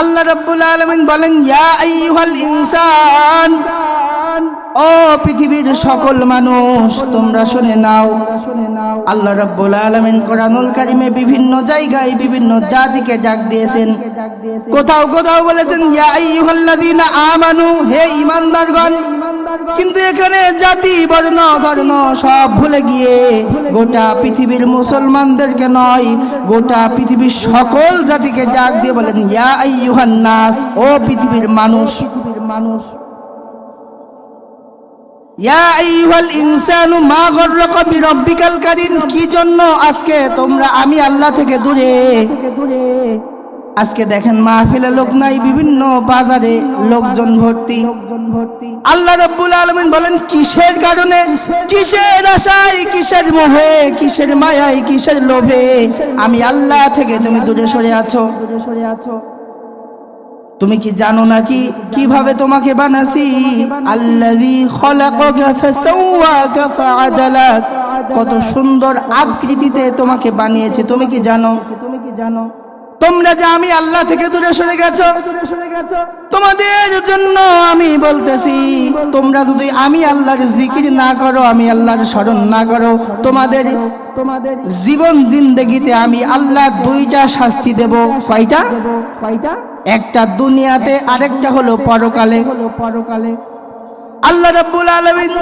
আল্লাহ রাব্বুল আলামিন বলেন ইনসান ও পৃথিবীর সকল মানুষ তোমরা শুনে নাও। আল্লাহ রাব্বুল আলামিন কোরআনুল কারিমে বিভিন্ন জায়গায় বিভিন্ন জাতিকে ডাক দিয়েছেন। কোথাও কোথাও বলেছেন আমানু হে ঈমানদারগণ কিন্তু এখানে জাতি, বর্ণ, ধর্ম সব ভুলে গিয়ে গোটা পৃথিবীর মুসলমানদেরকে নয়, গোটা পৃথিবীর সকল জাতিকে ডাক দিয়ে বলেন, ইয়া আইয়ুহান নাস ও পৃথিবীর মানুষ মানুষ কি জন্য আজকে তোমরা আমি আল্লাহ থেকে দূরে, আজকে দেখেন মাহফিলে লোক নাই, বিভিন্ন বাজারে লোকজন ভর্তি। আল্লাহ রাব্বুল আলামিন বলেন, কিসের কারণে? কিসের আশায়, কিসের মোহে, কিসের মায়ায়, কিসের লোভে? আমি আল্লাহ থেকে তুমি দূরে সরে আছো দূরে সরে আছো। তুমি কি জানো নাকি কীভাবে তোমাকে বানাসি কত সুন্দর আকৃতিতে তোমাকে বানিয়েছে, তুমি কি জানো? তুমি কি জানো তোমরা যে আমি আল্লাহ থেকে দূরে সরে গেছো, তোমাদের জন্য আমি বলতেছি, তোমরা যদি আমি আল্লাহর জিকির না করো, আমি আল্লাহর স্মরণ না করো, তোমাদের তোমাদের জীবন জিন্দগিতে আমি আল্লাহ দুইটা শাস্তি দেব। কয়টা কয়টা? একটা দুনিয়াতে, আরেকটা হলো পরকালে। হলো পরকালে আল্লাহ রাব্বুল আলামিন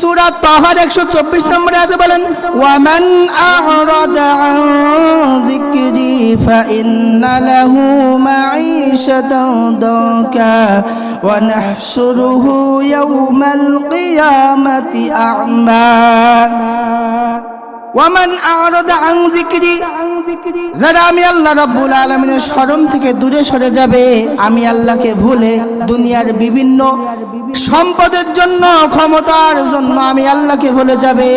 সূরা তাহার 124 নম্বরে আয়াতে বলেন, ওয়ামান আ'রাদা আন যিকরি ফাইন্না লাহু মাঈশাতান দাকা ওয়া নাহশুরুহু ইয়াওমাল কিয়ামাতি আ'মা। ওয়ামান আ'রাদা আন যিকরি, যারা আমি আল্লাহ রাব্বুল আলামিনের স্মরণ থেকে দূরে সরে যাবে, আমি আল্লাহকে ভুলে দুনিয়ার বিভিন্ন সম্পদের জন্য, ক্ষমতার জন্য আমি আল্লাহকে ভুলে যাবে।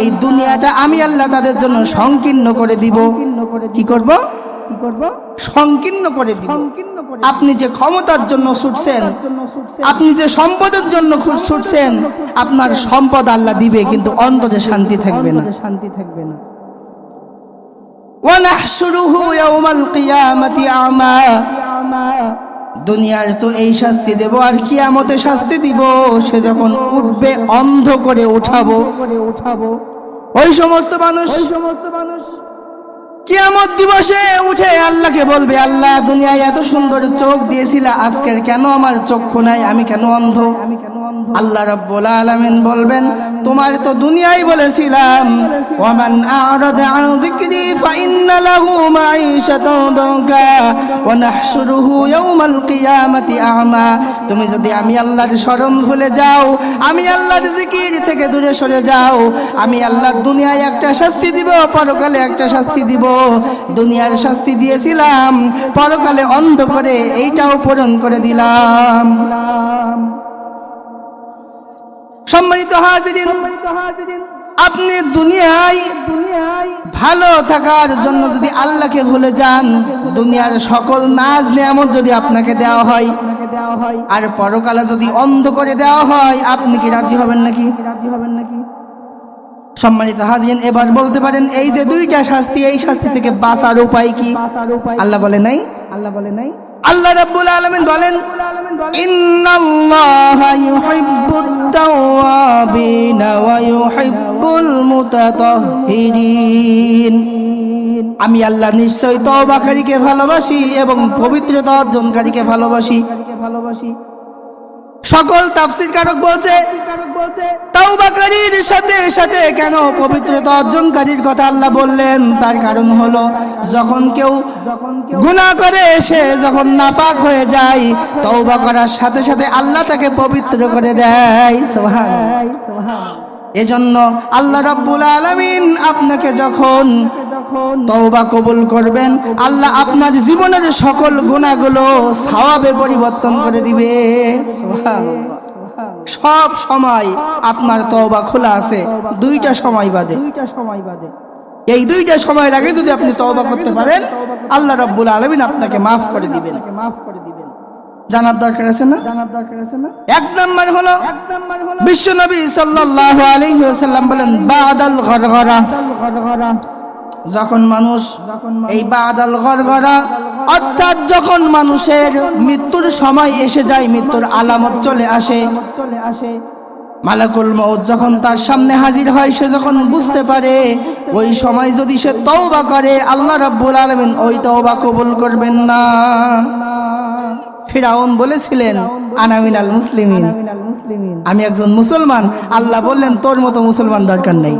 এই দুনিয়াটা আমি আল্লাহ তাদের জন্য সংকীর্ণ করে দিব। কি করব? কি করব? সংকীর্ণ করে দিব। আপনি যে ক্ষমতার জন্য ছুটছেন আপনি যে সম্পদের জন্য ছুটছেন আপনার সম্পদ আল্লাহ দিবে কিন্তু অন্তরে শান্তি থাকবে না। শান্তি থাকবে না। দুনিয়ার তো এই শাস্তি দেব আর কিয়ামতে শাস্তি দিব সে যখন উঠবে অন্ধ করে উঠাবো। করে উঠাবো। ওই সমস্ত মানুষ সমস্ত মানুষ কিয়ামত দিবসে উঠে আল্লাহকে বলবে, আল্লাহ, দুনিয়ায় এত সুন্দর চোখ দিয়েছিলা, আজকের কেন আমার চক্ষু নাই? আমি কেন অন্ধ? আমি কেন অন্ধ আল্লাহ রাব্বুল আলামিন বলবেন তোমার তো দুনিয়ায় বলেছিলাম, ওয়ামান আ'রাদা আন যিকরি ফাইন্না লাহু মাঈশাতান দানকা ওয়া নাহশুরুহু ইয়াওমাল কিয়ামাতি আ'মা। তুমি যদি আমি আল্লাহর স্মরণ ভুলে যাও, আমি আল্লাহর জিকির থেকে দূরে সরে যাও, আমি আল্লাহর দুনিয়ায় একটা শাস্তি দিব, পরকালে একটা শাস্তি দিব। দুনিয়ার শাস্তি দিয়েছিলাম, পরকালে অন্ধ করে এইটাও পূরণ করে দিলাম। সম্মানিত হাজিরিন আপনি দুনিয়ায় ভালো থাকার জন্য যদি আল্লাহকে ভুলে যান দুনিয়ার সকল নাজ নিয়ামত যদি আপনাকে দেওয়া হয় আর পরকালে যদি অন্ধ করে দেওয়া হয় আপনি কি রাজি হবেন নাকি? রাজি হবেন নাকি? সম্মানিত হাজিন এবার বলতে পারেন এই যে দুইটা শাস্তি এই শাস্তি থেকে বাঁচার উপায় কি? আল্লাহ বলে নাই? আল্লাহ বলে নাই? আল্লাহ রাব্বুল আলামিন বলেন আমি আল্লাহ নিশ্চয় তওবাকারীকে ভালোবাসি এবং পবিত্রতা অর্জনকারীকে ভালোবাসি ভালোবাসি। সকল তাফসির কারক বলছে তাওবাকারীর সাথে সাথে কেন পবিত্রতা অর্জনকারীর কথা আল্লাহ বললেন? তার কারণ হলো, যখন কেউ গুনাহ করে, সে যখন নাপাক হয়ে যায়, তওবা করার সাথে সাথে আল্লাহ তাকে পবিত্র করে দেয়। সুবহান এজন্য আল্লাহ রাব্বুল আলামিন আপনাকে যখন তওবা কবুল করবেন। আল্লাহ আপনার জীবনের সকল গুণাগুলো সওয়াবে পরিবর্তন করে দিবে। সব সময় আপনার তওবা খোলা আছে। দুইটা সময় বাদে। দুইটা সময় বাদে এই দুইটা সময়ের আগে যদি আপনি তওবা করতে পারেন, আল্লাহ রাব্বুল আলামিন আপনাকে মাফ করে দিবেন। মাফ করে দিবেন জানার দরকার আছে না? জানার দরকার আছে না এক নাম্বার হলো, বিশ্বনবী সাল্লাল্লাহু আলাইহি ওয়াসাল্লাম বলেন, বাদাল গরগরা যখন মানুষ এই বাদাল গড়গড়া, অর্থাৎ যখন মানুষের মৃত্যুর সময় এসে যায়, মৃত্যুর আলামত চলে আসে। চলে আসে মালাকুল মৌত যখন তার সামনে হাজির হয়, সে যখন বুঝতে পারে, ওই সময় যদি সে তওবা করে, আল্লাহ রাব্বুল আলামিন ওই তওবা কবুল করবেন না। ফিরাউন বলেছিলেন আনামিনাল মুসলিমিন। আমি একজন মুসলমান, আল্লাহ বললেন, তোর মতো মুসলমান দরকার নেই।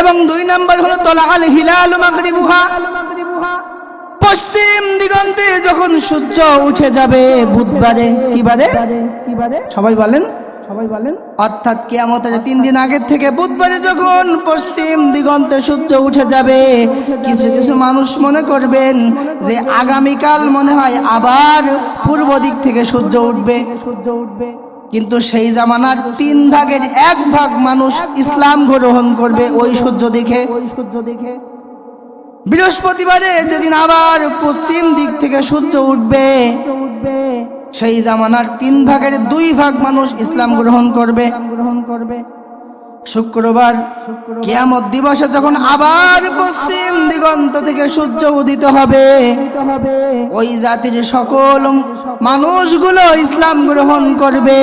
এবং দুই নাম্বার হলো তলা আল হিলাল মাগরিবুহা। পশ্চিম দিগন্তে যখন সূর্য উঠে যাবে বুধবারে কি বারে সবাই বলেন। সবাই বলেন অর্থাৎ কিয়ামতের তিন দিন আগের থেকে বুধবারে যখন পশ্চিম দিগন্তে সূর্য উঠে যাবে, কিছু কিছু মানুষ মনে করবেন যে আগামীকাল মনে হয় আবার পূর্ব দিক থেকে সূর্য উঠবে সূর্য উঠবে। কিন্তু সেই জামানার তিন ভাগের এক ভাগ মানুষ ইসলাম গ্রহণ করবে ওই সূর্য দেখে। সূর্য দেখে বৃহস্পতিবারে যেদিন আবার পশ্চিম দিক থেকে সূর্য উঠবে, সেই জামানার তিন ভাগের দুই ভাগ মানুষ ইসলাম গ্রহণ করবে গ্রহণ করবে। শুক্রবার কেয়ামত দিবসে যখন আবার পশ্চিম দিগন্ত থেকে সূর্য উদিত হবে, ওই জাতির সকল মানুষগুলো ইসলাম গ্রহণ করবে।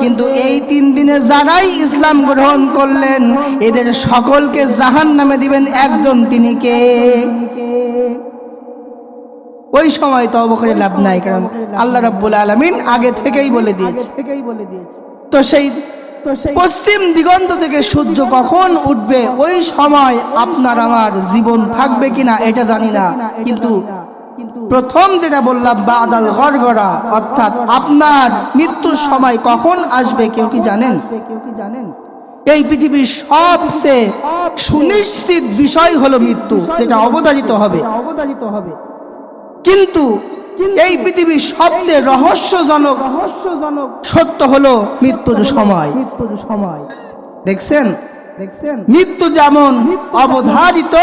কিন্তু এই তিন দিনে যারাই ইসলাম গ্রহণ করলেন, এদের সকলকে জাহান নামে দিবেন একজন, তিনি কে? ওই সময় তওবা করে লাভ নাই, কারণ আল্লাহ রাব্বুল আলামিন আগে থেকেই বলে থেকেই বলে দিয়েছে। তো সেই পশ্চিম দিগন্ত থেকে সূর্য কখন উঠবে ওই সময় আপনার আমার জীবন থাকবে কিনা এটা জানি না। কিন্তু প্রথম যেটা বললাম বাদাল গড়গড়া অর্থাৎ আপনার মৃত্যুর সময় কখন আসবে কেউ কি জানেন? কেউ কি জানেন এই পৃথিবীর সবচেয়ে সুনিশ্চিত বিষয় হলো মৃত্যু যেটা অবধারিত হবে। অবধারিত হবে। কিন্তু এই পৃথিবীর সবচেয়ে রহস্যজনক রহস্যজনক সত্য হলো মৃত্যুর সময়। মৃত্যুর সময়। দেখছেন দেখছেন? মৃত্যু যেমন অবধারিত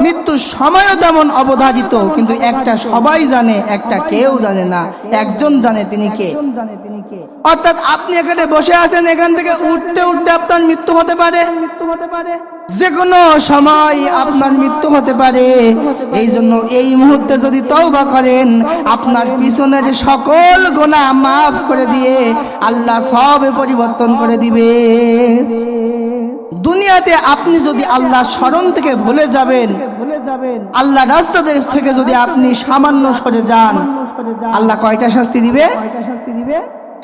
মৃত্যুর সময়ও তেমন অবধারিত কিন্তু একটা সবাই জানে একটা কেউ জানে না একজন জানে তিনি কে। জানে তিনি কে। অর্থাৎ আপনি এখানে বসে আছেন এখান থেকে উঠতে উঠতে আপনার মৃত্যু হতে পারে। মৃত্যু হতে পারে। যে কোনো সময় আপনার মৃত্যু হতে পারে। এই জন্য এই মুহূর্তে যদি তওবা করেন আপনার পিছনের সকল গোনা মাফ করে দিয়ে আল্লাহ সব পরিবর্তন করে দিবে। দুনিয়াতে আপনি যদি আল্লাহ স্মরণ থেকে ভুলে যাবেন, আল্লাহ রাস্তা থেকে যদি আপনি সামান্য সরে যান, আল্লাহ কয়টা শাস্তি দিবে?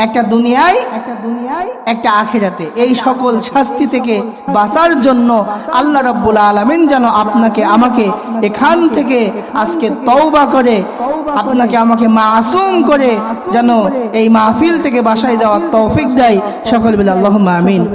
একটা দুনিয়ায় একটা দুনিয়ায় একটা আখেরাতে। এই সকল শাস্তি থেকে বাঁচার জন্য আল্লাহ রাব্বুল আলামিন যেন আপনাকে, আমাকে এখান থেকে আজকে তওবা করে, আপনাকে আমাকে মাসুম করে, যেন এই মাহফিল থেকে বাসায় যাওয়ার তৌফিক দেয়। সকল বিল আল্লাহ আমিন।